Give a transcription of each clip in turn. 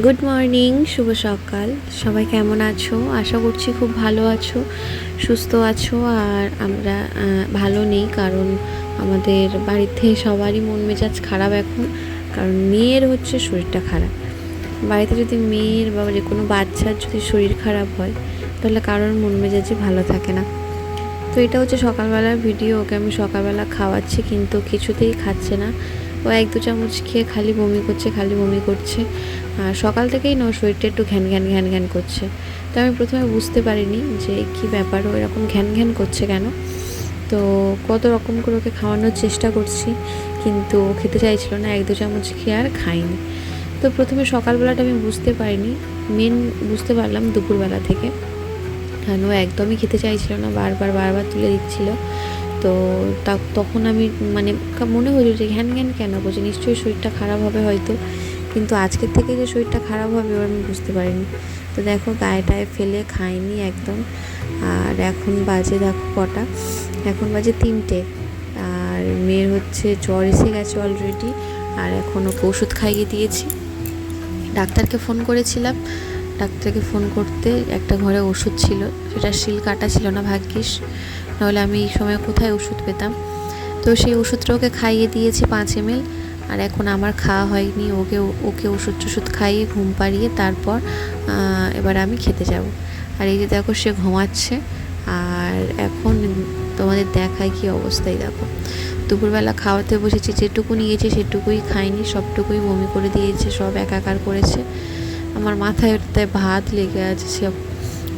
Good morning শুভ সকাল। সবাই কেমন আছো? আশা করছি খুব ভালো আছো, সুস্থ আছো, আর আমরা ভালো নেই, কারণ আমাদের বাড়িতে সবারই মন মেজাজ খারাপ এখন, কারণ মেয়ের হচ্ছে শরীরটা খারাপ। বাড়িতে যদি মেয়ের বা যে কোনো বাচ্চার যদি শরীর খারাপ হয়, তাহলে কারোর মন মেজাজই ভালো থাকে না। তো এটা হচ্ছে সকালবেলার ভিডিও, ওকে আমি সকালবেলা খাওয়াচ্ছি, কিন্তু কিছুতেই খাচ্ছে না। ও এক দু চামচ খেয়ে খালি বমি করছে, খালি বমি করছে। আর সকাল থেকেই না শরীরটা একটু ঘ্যান ঘ্যান ঘ্যান ঘ্যান করছে। তো আমি প্রথমে বুঝতে পারিনি যে কি ব্যাপার, ও এরকম ঘ্যান ঘ্যান করছে কেন? তো কত রকম করে ওকে খাওয়ানোর চেষ্টা করছি, কিন্তু ও খেতে চাইছিল না, এক দু চামচ খেয়ে আর খাইনি তো প্রথমে সকালবেলাটা আমি বুঝতে পারিনি মেন বুঝতে পারলাম দুপুরবেলা থেকে। কারণ ও একদমই খেতে চাইছিল না, বারবার বারবার তুলে দিচ্ছিল। তো তখন আমি মানে মনে হলো যে ঘ্যান ঘ্যান কেন করছে? নিশ্চয়ই শরীরটা খারাপ হবে হয়তো। কিন্তু আজকের থেকে যে শরীরটা খারাপ হবে এবার আমি বুঝতে পারিনি। তো দেখো গায়ে টায়ে ফেলে খাইনি একদম। আর এখন বাজে দেখো কটা। এখন বাজে তিনটে। আর মেয়ের হচ্ছে জ্বর এসে গেছে অলরেডি আর এখন ওষুধ খাইয়ে দিয়েছি। ডাক্তারকে ফোন করেছিলাম। ডাক্তারকে ফোন করতে একটা ঘরে ওষুধ ছিল। সেটা শিল কাটা ছিল না ভাগ্যিস। নাহলে আমি এই সময় কোথায় ওষুধ পেতাম? তো সেই ওষুধটা ওকে খাইয়ে দিয়েছি পাঁচ এমএল, আর এখন আমার খাওয়া হয়নি। ওকে ওকে ওষুধ টষুধ খাইয়ে ঘুম পাড়িয়ে তারপর এবার আমি খেতে যাব। আর এই যে দেখো সে ঘুমাচ্ছে, আর এখন তোমাদের দেখায় কি অবস্থায় দেখো। দুপুরবেলা খাওয়াতে বসেছি, যেটুকু নিয়েছি সেটুকুই খাইনি, সবটুকুই বমি করে দিয়েছে, সব একাকার করেছে। আমার মাথায় ভাত লেগে আছে সব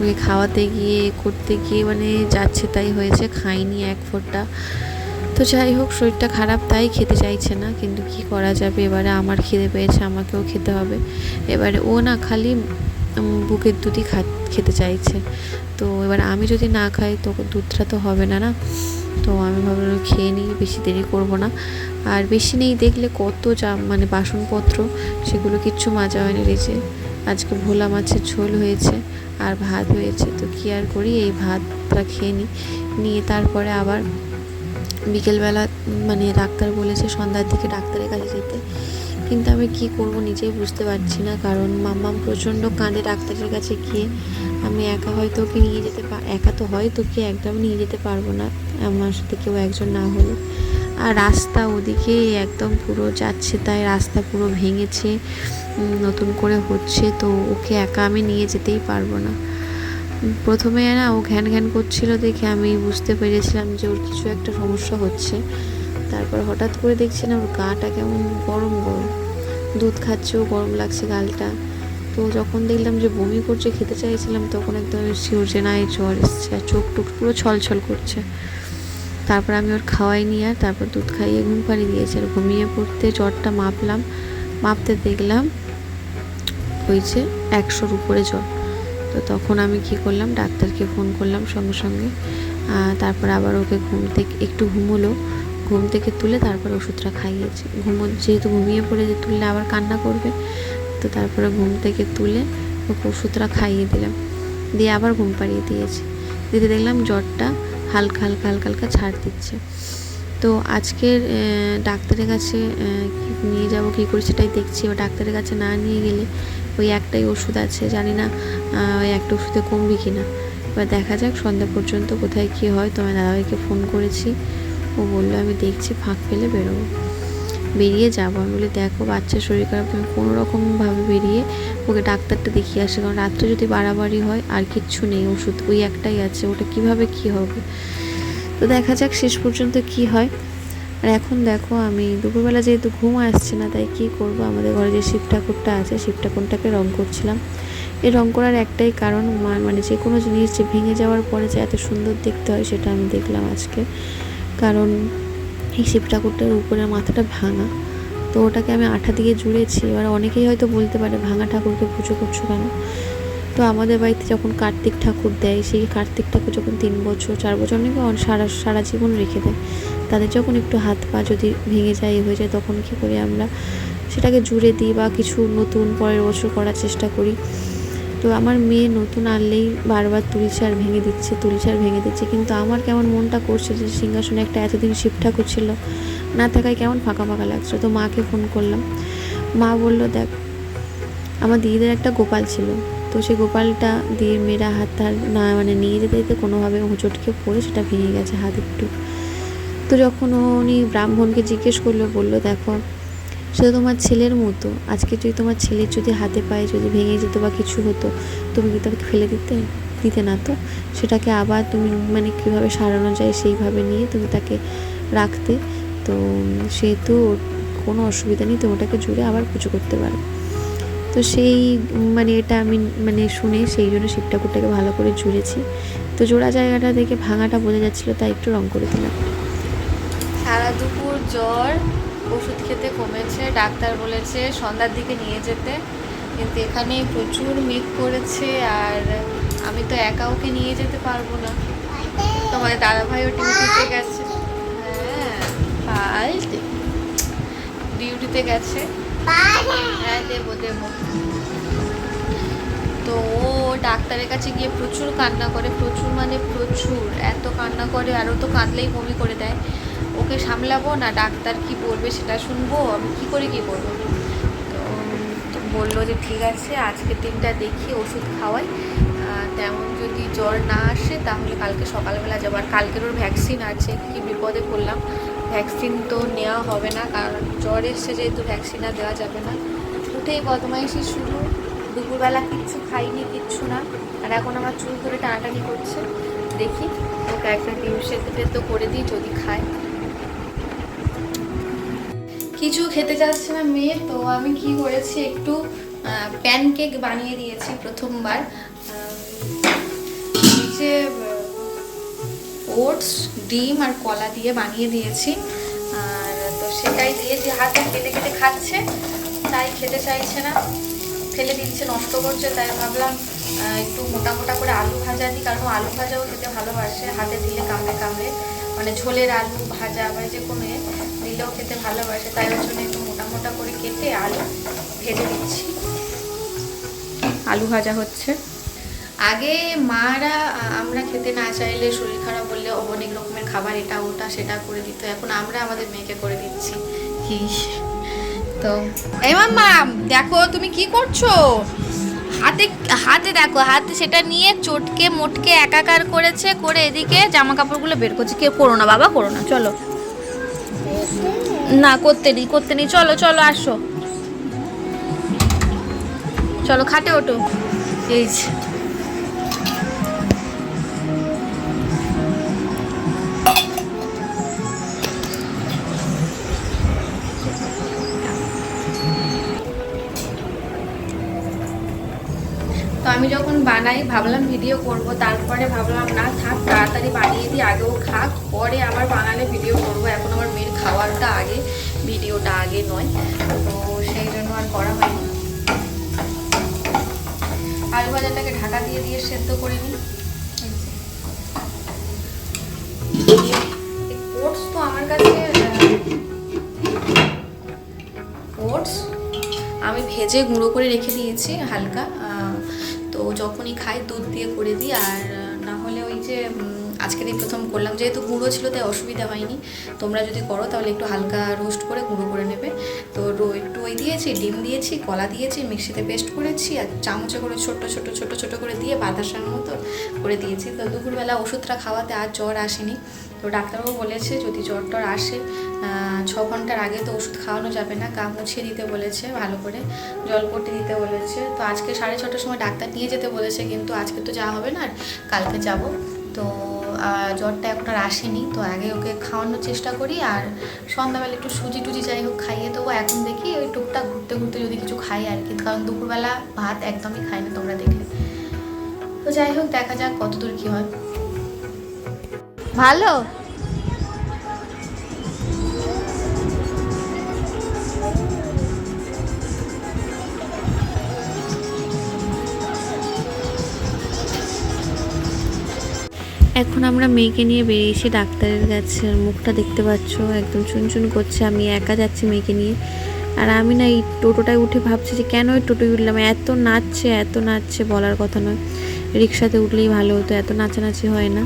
ওকে খাওয়াতে গিয়ে, করতে গিয়ে মানে যাচ্ছে তাই হয়েছে খাইনি এক ফোঁটা। তো যাই হোক, শরীরটা খারাপ তাই খেতে চাইছে না, কিন্তু কি করা যাবে? এবারে আমার খিদে পেয়েছে, আমাকেও খেতে হবে। এবারে ও না খালি বুকের দুধই খা, খেতে চাইছে। তো এবার আমি যদি না খাই, তো দুধটা তো হবে না না? তো আমি ভাবলাম খেয়ে নিই, বেশি দেরি করব না। আর বেশি নেই, দেখলে কত যা মানে বাসনপত্র, সেগুলো কিচ্ছু মাজা হয়নি রেখে আজকে ভোলা মাছের ঝোল হয়েছে আর ভাত হয়েছে। তো কী আর করি? এই ভাতটা খেয়ে নিই নিয়ে তারপরে আবার বিকেলবেলা মানে ডাক্তার বলেছে সন্ধ্যার দিকে ডাক্তারের কাছে যেতে। কিন্তু আমি কি করব নিজেই বুঝতে পারছি না। কারণ মাম্মাম প্রচণ্ড কাঁদে ডাক্তারের কাছে গিয়ে। আমি একা হয়তো ওকে নিয়ে যেতে একা তো হয়তো কি একদম নিয়ে যেতে পারব না। আমার সাথে কেউ একজন না হলে। আর রাস্তা ওদিকে একদম পুরো যাচ্ছে, তাই রাস্তা পুরো ভেঙেছে নতুন করে হচ্ছে, তো ওকে একা আমি নিয়ে যেতেই পারব না। প্রথমে না ও ঘ্যান ঘ্যান করছিল দেখে আমি বুঝতে পেরেছিলাম যে ওর কিছু একটা সমস্যা হচ্ছে। তারপর হঠাৎ করে দেখছি না ওর গাটা কেমন গরম গরম, দুধ খাচ্ছেও গরম লাগছে গালটা। তো যখন দেখলাম যে বমি করছে, খেতে চাইছিলাম, তখন একদম শিওর যে না এই জ্বর এসছে, আর চোখ টুক পুরো ছলছল করছে। তারপর আমি ওর খাওয়াই খাওয়াইনি আর তারপর দুধ খাইয়ে ঘুম পাড়িয়ে দিয়েছি। আর ঘুমিয়ে পড়তে জ্বরটা মাপলাম, মাপতে দেখলাম ওই যে একশোর উপরে জ্বর। তো তখন আমি কি করলাম, ডাক্তারকে ফোন করলাম সঙ্গে সঙ্গে। তারপর আবার ওকে ঘুম থেকে একটু ঘুমোলো। ঘুম থেকে তুলে তারপর ওষুধটা খাইয়েছি। ঘুমো, যেহেতু ঘুমিয়ে পড়ে যে তুললে আবার কান্না করবে। তো তারপরে ঘুম থেকে তুলে ওকে ওষুধটা খাইয়ে দিলাম। দিয়ে আবার ঘুম পাড়িয়ে দিয়েছি। দিতে দেখলাম জ্বরটা হালকা হালকা হালকা হালকা ছাড় দিচ্ছে। তো আজকের ডাক্তারের কাছে নিয়ে যাব, কী করে সেটাই দেখছি। ও ডাক্তারের কাছে না নিয়ে গেলে ওই একটাই ওষুধ আছে, জানি না ওই একটা ওষুধে কমবে কি না এবার দেখা যাক, সন্ধ্যা পর্যন্ত কোথায় কী হয়। তোমার দাদাভাইকে ফোন করেছি। ও বলল, আমি দেখছি, ফাঁক পেলে বেরোবো। বেরিয়ে যাব। আমি বলি, দেখো, বাচ্চার শরীর খারাপ, তুমি কোনো রকমভাবে বেরিয়ে ওকে ডাক্তারটা দেখিয়ে আসে। কারণ রাত্রে যদি বাড়াবাড়ি হয়, আর কিচ্ছু নেই, ওষুধ ওই একটাই আছে, ওটা কীভাবে কি হবে? তো দেখা যাক শেষ পর্যন্ত কি হয়। আর এখন দেখো, আমি দুপুরবেলা যেহেতু ঘুম আসছে না, তাই কি করব? আমাদের ঘরে যে শিব ঠাকুরটা আছে, শিব ঠাকুরটাকে রং করছিলাম। এই রং করার একটাই কারণ মানে যে কোনো জিনিস যে ভেঙে যাওয়ার পরে যে এত সুন্দর দেখতে হয়, সেটা আমি দেখলাম আজকে। কারণ এই শিব ঠাকুরটার উপরের মাথাটা ভাঙা। তো ওটাকে আমি আঠা দিয়ে জুড়েছি। এবার অনেকেই হয়তো বলতে পারে, ভাঙা ঠাকুরকে পুজো করছ কেন? তো আমাদের বাড়িতে যখন কার্তিক ঠাকুর দেয়, সেই কার্তিক ঠাকুর যখন তিন বছর, চার বছর অনেকে সারা সারা জীবন রেখে দেয়। তাদের যখন একটু হাত পা যদি ভেঙে যায় হয়ে যায়, তখন কী করি আমরা? সেটাকে জুড়ে দিই বা কিছু নতুন পরের বছর করার চেষ্টা করি। তো আমার মেয়ে নতুন আনলেই বারবার তুলছে আর ভেঙে দিচ্ছে তুলছে আর ভেঙে দিচ্ছে। কিন্তু আমার কেমন মনটা করছে যে সিংহাসনে একটা এতদিন শিব ঠাকুর ছিল, না থাকায় কেমন ফাঁকা ফাঁকা লাগছে। তো মাকে ফোন করলাম। মা বলল, দেখ, আমার দিদিদের একটা গোপাল ছিল। তো সেই গোপালটা দিয়ে মেয়েরা হাত তার না মানে নিয়ে যেতে যেতে কোনোভাবে হোঁচটকে পড়ে, সেটা ভেঙে গেছে হাত একটু। তো যখন উনি ব্রাহ্মণকে জিজ্ঞেস করল, বলল, দেখো সেটা তোমার ছেলের মতো। আজকে যদি তোমার ছেলের যদি হাতে পায়ে যদি ভেঙে যেত বা কিছু হতো, তুমি কি তাকে ফেলে দিতে? দিতে না তো? সেটাকে আবার তুমি মানে কীভাবে সারানো যায় সেইভাবে নিয়ে তুমি তাকে রাখতে। তো সেহেতু কোনো অসুবিধা নেই, তুমি ওটাকে জুড়ে আবার পুজো করতে পারো। তো সেই মানে এটা আমি মানে শুনে সেই জন্য শিব ঠাকুরটাকে ভালো করে জুড়েছি। তো জোড়া জায়গাটা দেখে ভাঙাটা বোঝা যাচ্ছিল, তাই একটু রং করে দিলাম। সারা দুপুর জ্বর ওষুধ খেতে কমেছে, ডাক্তার বলেছে সন্ধ্যার দিকে নিয়ে যেতে। কিন্তু এখানে প্রচুর মেঘ করেছে আর আমি তো একা ওকে নিয়ে যেতে পারব না। তোমার দাদা ভাইও ডিউটিতে গেছে। হ্যাঁ ডিউটিতে গেছে। হ্যাঁ দেবো দেবো। তো ও ডাক্তারের কাছে গিয়ে প্রচুর কান্না করে, প্রচুর মানে প্রচুর। এত কান্না করে, আরও তো কাঁদলেই বমি করে দেয়। ওকে সামলাবো না ডাক্তার কি বলবে সেটা শুনব, আমি কি করে কি করব? তো তো বলল যে ঠিক আছে আজকে দিনটা দেখি, ওষুধ খাওয়াই। তেমন যদি জ্বর না আসে তাহলে কালকে সকালবেলা যাব। আর কালকের ওর ভ্যাকসিন আছে, কি বিপদে পড়লাম। ভ্যাকসিন তো নেওয়া হবে না, কারণ জ্বর এসছে যেহেতু ভ্যাকসিন আর দেওয়া যাবে না। উঠেই বদমাইশি শুরু। দুপুরবেলা কিচ্ছু খাইনি, কিচ্ছু না। আর এখন আমার চুল ধরে টানাটানি করছে। দেখি, ওকে একটা ডিম টেদ্ধ করে দিই, যদি খায়। কিছু খেতে চাচ্ছে না মেয়ে, তো আমি কি করেছি, একটু প্যানকেক বানিয়ে দিয়েছি প্রথমবার। নিচে ওটস ডিম আর কলা দিয়ে বানিয়ে দিয়েছি। আর তো সেটাই দিয়েছি হাতে কেটে কেটে খাচ্ছে, তাই খেতে চাইছে না। ফেলে দিচ্ছে, নষ্ট করছে, তাই ভাবলাম একটু মোটা মোটা করে আলু ভাজা দিই, কারণ আলু ভাজাও খেতে ভালোবাসে, হাতে দিলে কামড়ে কামড়ে মানে ঝোলের আলু ভাজা বা যে কোনো দিলেও খেতে ভালোবাসে তাই ওর জন্য একটু মোটা মোটা করে কেটে আলু ভেজে দিচ্ছি আলু ভাজা হচ্ছে। আগে মারা আমরা খেতে না চাইলে শরীর খারাপ বললে অনেক রকমের খাবার এটা ওটা সেটা করে দিত এখন আমরা আমাদের মেয়েকে করে দিচ্ছি। কি তো এই দেখো তুমি কি করছ? হাতে হাতে দেখো হাতে সেটা নিয়ে চটকে মোটকে একাকার করেছে করে এদিকে জামা কাপড়গুলো বের করছে। কে করো না বাবা করো না চলো। না, করতে নেই করতে নেই। চলো চলো, আসো। চলো, খাটে ওঠো। এই তো আমি যখন বানাই, ভাবলাম ভিডিও করব, তারপরে ভাবলাম, না, থাক, তাড়াতাড়ি বানিয়ে দিই, আগেও খাক, পরে আবার বানালে ভিডিও করব। এখন আমার খাওয়ারটা আগে, ভিডিওটা আগে নয়। তো সেই জন্য আর করা হয়নি। আলু ভাজাটাকে ঢাকা দিয়ে দিয়ে সেদ্ধ করে নিই। ওটস তো আমার কাছে ওটস আমি ভেজে গুঁড়ো করে রেখে দিয়েছি হালকা। তো যখনই খাই দুধ দিয়ে করে দিই। আর না হলে ওই যে আজকের এই প্রথম করলাম। যেহেতু গুঁড়ো ছিল, তাই অসুবিধা হয়নি। তোমরা যদি করো, তাহলে একটু হালকা রোস্ট করে গুঁড়ো করে নেবে। তো রো- একটু ওই দিয়েছি, ডিম দিয়েছি, কলা দিয়েছি, মিক্সিতে পেস্ট করেছি, আর চামচে করে ছোট ছোট ছোট ছোট করে দিয়ে বাতাসার মতো করে দিয়েছি। তো দুপুরবেলা ওষুধটা খাওয়াতে আর জ্বর আসেনি। তো ডাক্তারবাবু বলেছে, যদি জ্বর টর আসে ছ ঘণ্টার আগে তো ওষুধ খাওয়ানো যাবে না। গা মুছিয়ে দিতে বলেছে, ভালো করে জল পট্টি দিতে বলেছে। তো আজকে সাড়ে ছটার সময় ডাক্তার নিয়ে যেতে বলেছে, কিন্তু আজকে তো যাওয়া হবে না, আর কালকে যাব। তো জ্বরটা এখন আর আসেনি, তো আগে ওকে খাওয়ানোর চেষ্টা করি, আর সন্ধ্যাবেলা একটু সুজি টুজি যাই হোক খাইয়ে দেবো। এখন দেখি ওই টুকটাক ঘুরতে ঘুরতে যদি কিছু খাই আর কি, কারণ দুপুরবেলা ভাত একদমই খাই না তোমরা দেখলে। তো যাই হোক, দেখা যাক কতদূর কী হয়। ভালো? এখন আমরা মেয়েকে নিয়ে বেরিয়েছি ডাক্তারের কাছে মুখটা দেখতে পাচ্ছ, একদম চুনচুন করছে। আমি একা যাচ্ছি মেয়েকে নিয়ে। আর আমি না এই টোটোটায় উঠে ভাবছি যে কেন এই টোটোয় উঠলাম? এত নাচছে এত নাচছে বলার কথা নয়। রিক্সাতে উঠলেই ভালো হতো, এত নাচানাচি হয় না।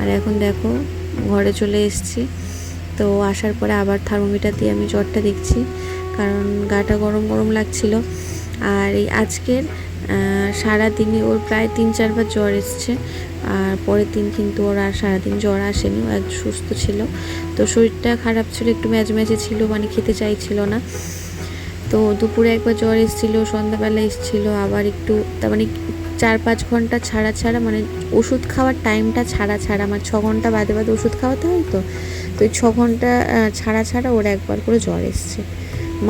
আর এখন দেখো, ঘরে চলে এসেছি। তো আসার পরে আবার থার্মোমিটার দিয়ে আমি জ্বরটা দেখছি, কারণ গাটা গরম গরম লাগছিল। আর এই আজকের সারাদিনে ওর প্রায় তিন চারবার জ্বর এসছে। আর পরের দিন কিন্তু ওর আর সারাদিন জ্বর আসেনি, ও এক সুস্থ ছিল। তো শরীরটা খারাপ ছিল, একটু ম্যাজ ম্যাজে ছিল মানে খেতে চাইছিল না। তো দুপুরে একবার জ্বর এসেছিল, সন্ধ্যাবেলা এসেছিল, আবার একটু, তার মানে চার পাঁচ ঘণ্টা ছাড়া ছাড়া মানে ওষুধ খাওয়ার টাইমটা ছাড়া ছাড়া, আমার ছ ঘণ্টা বাদে বাদে ওষুধ খাওয়াতে হয় তো? তো ওই ছ ঘণ্টা ছাড়া ছাড়া ওর একবার করে জ্বর এসছে।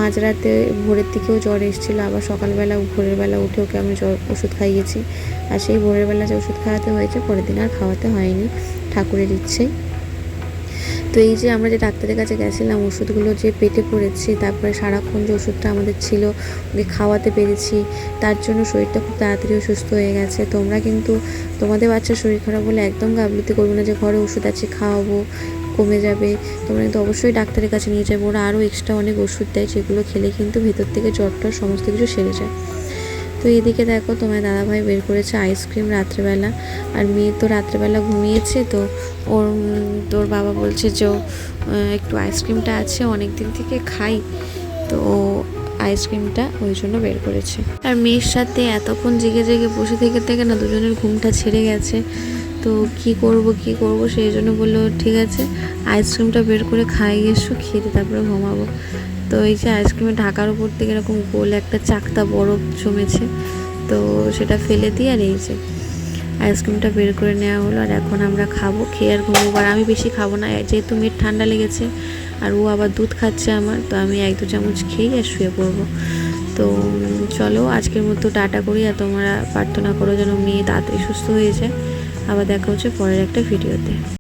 মাঝরাতে ভোরের দিকেও জ্বর এসেছিল, আবার সকালবেলা ভোরের বেলা উঠে ওকে আমি জ্বর ওষুধ খাইয়েছি? আর সেই ভোরের বেলা যে ওষুধ খাওয়াতে হয়েছে, পরের দিন আর খাওয়াতে হয়নি ঠাকুরের ইচ্ছে তো এই যে আমরা যে ডাক্তারের কাছে গেছিলাম, ওষুধগুলো যে পেটে পড়েছি, তারপরে সারাক্ষণ যে ওষুধটা আমাদের ছিল ওকে খাওয়াতে পেরেছি, তার জন্য শরীরটা খুব তাড়াতাড়ি সুস্থ হয়ে গেছে। তোমরা কিন্তু, তোমাদের বাচ্চার শরীর খারাপ বলে একদম গাবলিতে করবে না যে ঘরে ওষুধ আছে, খাওয়াবো। কমে যাবে। তোমরা কিন্তু অবশ্যই ডাক্তারের কাছে নিয়ে যাবে। ওরা আরও এক্সট্রা অনেক ওষুধ দেয় যেগুলো খেলে কিন্তু ভেতর থেকে জ্বরটা সমস্ত কিছু সেরে যায়। তো এদিকে দেখো তোমার দাদাভাই বের করেছে আইসক্রিম রাত্রেবেলা। আর মেয়ে তো রাত্রেবেলা ঘুমিয়েছে তো ওর, তোর বাবা বলছে যে একটু আইসক্রিমটা আছে অনেক দিন থেকে খাই। তো আইসক্রিমটা ওই জন্য বের করেছে। আর মেয়ের সাথে এতক্ষণ জেগে জেগে বসে থেকে থেকে না দুজনের ঘুমটা ছেড়ে গেছে। তো কি করব কি করব, সেই জন্য বলল, ঠিক আছে আইসক্রিমটা বের করে খাই, এসো খেতে তারপরে ঘুমাবো। তো এই যে আইসক্রিমের ঢাকার উপর থেকে এরকম গোল একটা চাকতা বরফ জমেছে, তো সেটা ফেলে দিই আর এই যে আইসক্রিমটা বের করে নেওয়া হলো। আর এখন আমরা খাব, খেয়ে আর ঘুমোবো। আর আমি বেশি খাব না, যেহেতু মেয়ের ঠান্ডা লেগেছে আর ও আবার দুধ খাচ্ছে আমার, তো আমি এক দু চামচ খেয়েই আর শুয়ে পড়ব। তো চলো, আজকের মতো টাটা করি। আর তোমরা প্রার্থনা করো যেন মেয়ে তাড়াতাড়ি সুস্থ হয়ে যায়। আবার দেখা হচ্ছে পরের একটা ভিডিওতে।